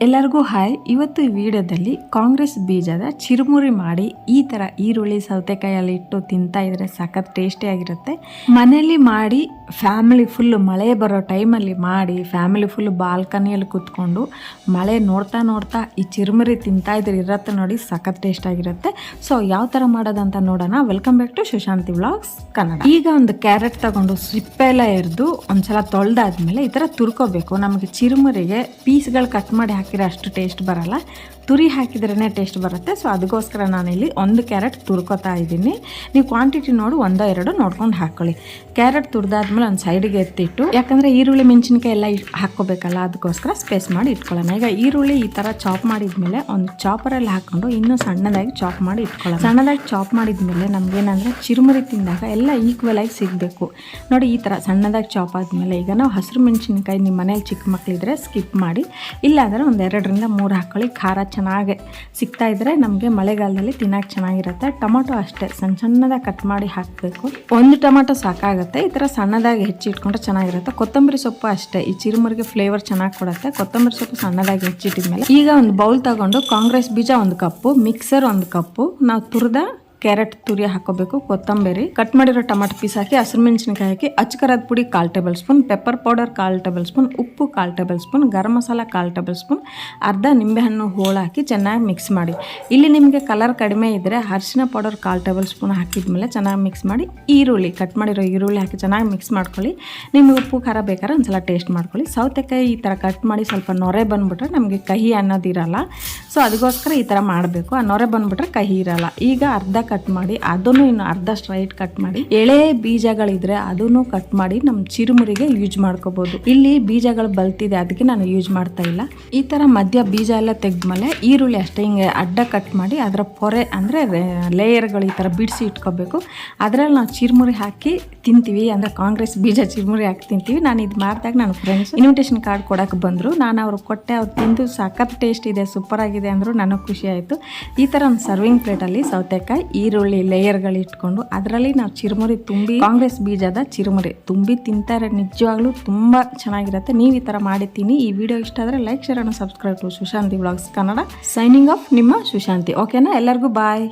ಎಲ್ಲರಿಗೂ ಹಾಯ್. ಇವತ್ತು ಈ ವಿಡಿಯೋದಲ್ಲಿ ಕಾಂಗ್ರೆಸ್ ಬೀಜದ ಚಿರುಮುರಿ ಮಾಡಿ ಈ ಥರ ಈರುಳ್ಳಿ ಸೌತೆಕಾಯಲ್ಲಿ ಇಟ್ಟು ತಿಂತಾ ಇದ್ರೆ ಸಖತ್ ಟೇಸ್ಟಿ ಆಗಿರುತ್ತೆ. ಮನೆಯಲ್ಲಿ ಮಾಡಿ ಫ್ಯಾಮಿಲಿ ಫುಲ್ ಮಳೆ ಬರೋ ಟೈಮಲ್ಲಿ ಮಾಡಿ ಫ್ಯಾಮಿಲಿ ಫುಲ್ ಬಾಲ್ಕನಿಯಲ್ಲಿ ಕೂತ್ಕೊಂಡು ಮಳೆ ನೋಡ್ತಾ ನೋಡ್ತಾ ಈ ಚಿರುಮರಿ ತಿಂತಾ ಇದ್ರೆ ಇರತ್ತೆ ನೋಡಿ, ಸಖತ್ ಟೇಸ್ಟ್ ಆಗಿರುತ್ತೆ. ಸೊ ಯಾವ ಥರ ಮಾಡೋದಂತ ನೋಡೋಣ. Welcome back to Sushanti vlogs Kannada ಈಗ ಒಂದು ಕ್ಯಾರೆಟ್ ತಗೊಂಡು ಸಿಪ್ಪೆಲ್ಲ ಎರೆದು ಒಂದ್ಸಲ ತೊಳೆದಾದ್ಮೇಲೆ ಈ ಥರ ತುರ್ಕೋಬೇಕು. ನಮಗೆ ಚಿರುಮುರಿಗೆ ಪೀಸ್ಗಳು ಕಟ್ ಮಾಡಿ ಹಾಕಿದ್ರೆ ಅಷ್ಟು ಟೇಸ್ಟ್ ಬರಲ್ಲ. ತುರಿ ಹಾಕಿದ್ರೇ ಟೇಸ್ಟ್ ಬರುತ್ತೆ. ಸೊ ಅದಕ್ಕೋಸ್ಕರ ನಾನಿಲ್ಲಿ ಒಂದು ಕ್ಯಾರೆಟ್ ತುರ್ಕೋತಾ ಇದ್ದೀನಿ. ನೀವು ಕ್ವಾಂಟಿಟಿ ನೋಡು, ಒಂದೋ ಎರಡೋ ನೋಡ್ಕೊಂಡು ಹಾಕ್ಕೊಳ್ಳಿ ಕ್ಯಾರೆಟ್ ತುರಿದಾದ್ಮೇಲೆ ಒಂದು ಸೈಡಿಗೆ ಎತ್ತಿಟ್ಟು, ಯಾಕಂದರೆ ಈರುಳ್ಳಿ, ಮೆಣಸಿನ್ಕಾಯಿ ಎಲ್ಲ ಹಾಕ್ಕೋಬೇಕಲ್ಲ ಅದಕ್ಕೋಸ್ಕರ ಸ್ಪೇಸ್ ಮಾಡಿ ಇಟ್ಕೊಳ್ಳೋಣ. ಈಗ ಈರುಳ್ಳಿ ಈ ಥರ ಚಾಪ್ ಮಾಡಿದ್ಮೇಲೆ ಒಂದು ಚಾಪರಲ್ಲಿ ಹಾಕ್ಕೊಂಡು ಇನ್ನೂ ಸಣ್ಣದಾಗಿ ಚಾಪ್ ಮಾಡಿ ಇಟ್ಕೊಳ್ಳೋಣ. ಸಣ್ಣದಾಗಿ ಚಾಪ್ ಮಾಡಿದ್ಮೇಲೆ ನಮಗೇನಂದರೆ ಚಿರುಮುರಿ ತಿಂದಾಗ ಎಲ್ಲ ಈಕ್ವಲ್ ಆಗಿ ಸಿಗಬೇಕು. ನೋಡಿ, ಈ ಥರ ಸಣ್ಣದಾಗಿ ಚಾಪ್ ಆದಮೇಲೆ ಈಗ ನಾವು ಹಸಿರು ಮೆಣಸಿನ್ಕಾಯಿ ನಿಮ್ಮ ಮನೇಲಿ ಚಿಕ್ಕ ಮಕ್ಕಳಿದ್ರೆ ಸ್ಕಿಪ್ ಮಾಡಿ, ಇಲ್ಲಾಂದರೆ ಒಂದು ಎರಡರಿಂದ ಮೂರು ಹಾಕ್ಕೊಳ್ಳಿ ಖಾರ ಚೆನ್ನಾಗಿ ಸಿಗ್ತಾ ಇದ್ರೆ ನಮಗೆ ಮಳೆಗಾಲದಲ್ಲಿ ತಿನ್ನೋಕೆ ಚೆನ್ನಾಗಿರುತ್ತೆ. ಟೊಮೊಟೊ ಅಷ್ಟೇ, ಸಣ್ಣ ಸಣ್ಣದಾಗಿ ಕಟ್ ಮಾಡಿ ಹಾಕಬೇಕು. ಒಂದು ಟೊಮೊಟೊ ಸಾಕಾಗುತ್ತೆ, ಈ ಥರ ಸಣ್ಣದಾಗಿ ಹೆಚ್ಚಿಟ್ಕೊಂಡ್ರೆ ಚೆನ್ನಾಗಿರುತ್ತೆ. ಕೊತ್ತಂಬರಿ ಸೊಪ್ಪು ಅಷ್ಟೇ, ಈ ಚಿರುಮುರಿಗೆ ಫ್ಲೇವರ್ ಚೆನ್ನಾಗಿ ಕೊಡುತ್ತೆ. ಕೊತ್ತಂಬರಿ ಸೊಪ್ಪು ಸಣ್ಣದಾಗಿ ಹೆಚ್ಚಿಟ್ಟಿದ್ಮೇಲೆ ಈಗ ಒಂದು ಬೌಲ್ ತಗೊಂಡು ಕಾಂಗ್ರೆಸ್ ಬೀಜ ಒಂದು ಕಪ್ಪು ಮಿಕ್ಸರ್ ಒಂದು ಕಪ್ಪು, ನಾವು ತುರಿದ ಕ್ಯಾರೆಟ್ ತುರಿ ಹಾಕೋಬೇಕು, ಕೊತ್ತಂಬರಿ. ಕಟ್ ಮಾಡಿರೋ ಟೊಮಾಟೊ ಪೀಸ್ ಹಾಕಿ, ಹಸಿರು ಮೆಣಸಿನಕಾಯಿ ಹಾಕಿ ಅಚ್ಚಕರದ ಪುಡಿ ಕಾಲು ಟೇಬಲ್ ಸ್ಪೂನ್, ಪೆಪ್ಪರ್ ಪೌಡರ್ ಕಾಲು ಟೇಬಲ್ ಸ್ಪೂನ್, ಉಪ್ಪು ಕಾಲು ಟೇಬಲ್ ಸ್ಪೂನ್, ಗರಂ ಮಸಾಲ ಕಾಲು ಟೇಬಲ್ ಸ್ಪೂನ್, ಅರ್ಧ ನಿಂಬೆಹಣ್ಣು ಹೋಳು ಹಾಕಿ ಚೆನ್ನಾಗಿ ಮಿಕ್ಸ್ ಮಾಡಿ. ಇಲ್ಲಿ ನಿಮಗೆ ಕಲರ್ ಕಡಿಮೆ ಇದ್ದರೆ ಅರಿಶಿನ ಪೌಡರ್ ಕಾಲು ಟೇಬಲ್ ಸ್ಪೂನ್ ಹಾಕಿದ್ಮೇಲೆ ಚೆನ್ನಾಗಿ ಮಿಕ್ಸ್ ಮಾಡಿ, ಈರುಳ್ಳಿ, ಕಟ್ ಮಾಡಿರೋ ಈರುಳ್ಳಿ ಹಾಕಿ ಚೆನ್ನಾಗಿ ಮಿಕ್ಸ್ ಮಾಡ್ಕೊಳ್ಳಿ. ನಿಮಗೆ ಉಪ್ಪು, ಖಾರ ಬೇಕಾದ್ರೆ ಒಂದ್ಸಲ ಟೇಸ್ಟ್ ಮಾಡ್ಕೊಳ್ಳಿ. ಸೌತೆಕಾಯಿ ಈ ಥರ ಕಟ್ ಮಾಡಿ ಸ್ವಲ್ಪ ನೊರೆ ಬಂದುಬಿಟ್ರೆ ನಮಗೆ ಕಹಿ ಅನ್ನೋದಿರಲ್ಲ ಸೊ ಅದಕ್ಕೋಸ್ಕರ ಈ ಥರ ಮಾಡಬೇಕು. ಆ ನೊರೆ ಬಂದುಬಿಟ್ರೆ ಕಹಿ ಇರಲ್ಲ. ಈಗ ಅರ್ಧ ಕಟ್ ಮಾಡಿ, ಅದನ್ನು ಇನ್ನು ಅರ್ಧ ಸ್ಟ್ರೈಟ್ ಕಟ್ ಮಾಡಿ, ಎಳೆ ಬೀಜಗಳಿದ್ರೆ ಅದನ್ನು ಕಟ್ ಮಾಡಿ ನಮ್ಮ ಚಿರುಮುರಿಗೆ ಯೂಸ್ ಮಾಡ್ಕೋಬಹುದು ಇಲ್ಲಿ ಬೀಜಗಳು ಬಲ್ತಿದೆ, ಅದಕ್ಕೆ ನಾನು ಯೂಸ್ ಮಾಡ್ತಾ ಇಲ್ಲ. ಈ ತರ ಮಧ್ಯ ಬೀಜ ಎಲ್ಲ ತೆಗೆದ್ಮೇಲೆ ಈರುಳ್ಳಿ ಅಷ್ಟೇ, ಹಿಂಗೆ ಅಡ್ಡ ಕಟ್ ಮಾಡಿ ಅದರ ಪೊರೆ ಅಂದರೆ ಲೇಯರ್ಗಳು ಈ ಥರ ಬಿಡಿಸಿ ಇಟ್ಕೋಬೇಕು. ಅದರಲ್ಲಿ ನಾವು ಚಿರುಮುರಿ ಹಾಕಿ ತಿಂತೀವಿ, ಅಂದ್ರೆ ಕಾಂಗ್ರೆಸ್ ಬೀಜ ಚಿರುಮುರಿ ಹಾಕಿ ತಿಂತೀವಿ. ನಾನು ಇದು ಮಾಡಿದಾಗ ನನ್ನ ಫ್ರೆಂಡ್ಸ್ ಇನ್ವಿಟೇಷನ್ ಕಾರ್ಡ್ ಕೊಡಕ್ಕೆ ಬಂದರು. ನಾನು ಅವ್ರು ಕೊಟ್ಟೆ, ಅವ್ರು ತಿಂದು ಸಖತ್ ಟೇಸ್ಟ್ ಇದೆ ಸೂಪರ್ ಆಗಿದೆ ಅಂದರು, ನನಗೆ ಖುಷಿ ಆಯಿತು. ಈ ಥರ ಒಂದು ಸರ್ವಿಂಗ್ ಪ್ಲೇಟಲ್ಲಿ ಸೌತೆಕಾಯಿ ಈರುಳ್ಳಿ ಲೇಯರ್ಗಳು ಇಟ್ಕೊಂಡು ಅದರಲ್ಲಿ ನಾವು ಚಿರುಮುರಿ ತುಂಬಿ, ಕಾಂಗ್ರೆಸ್ ಬೀಜದ ಚಿರುಮುರಿ ತುಂಬಿ ತಿಂತಾರೆ. ನಿಜವಾಗ್ಲೂ ತುಂಬ ಚೆನ್ನಾಗಿರುತ್ತೆ. ನೀವು ಈ ಥರ ಮಾಡಿ ತಿನ್ನಿ ಈ ವಿಡಿಯೋ ಇಷ್ಟ ಆದರೆ ಲೈಕ್ ಶೇರ್ ಅನ್ನು subscribe Sushanti vlogs Kannada signing off ನಿಮ್ಮ ಸುಶಾಂತಿ ಓಕೆನಾ ಎಲ್ಲರಿಗೂ ಬಾಯ್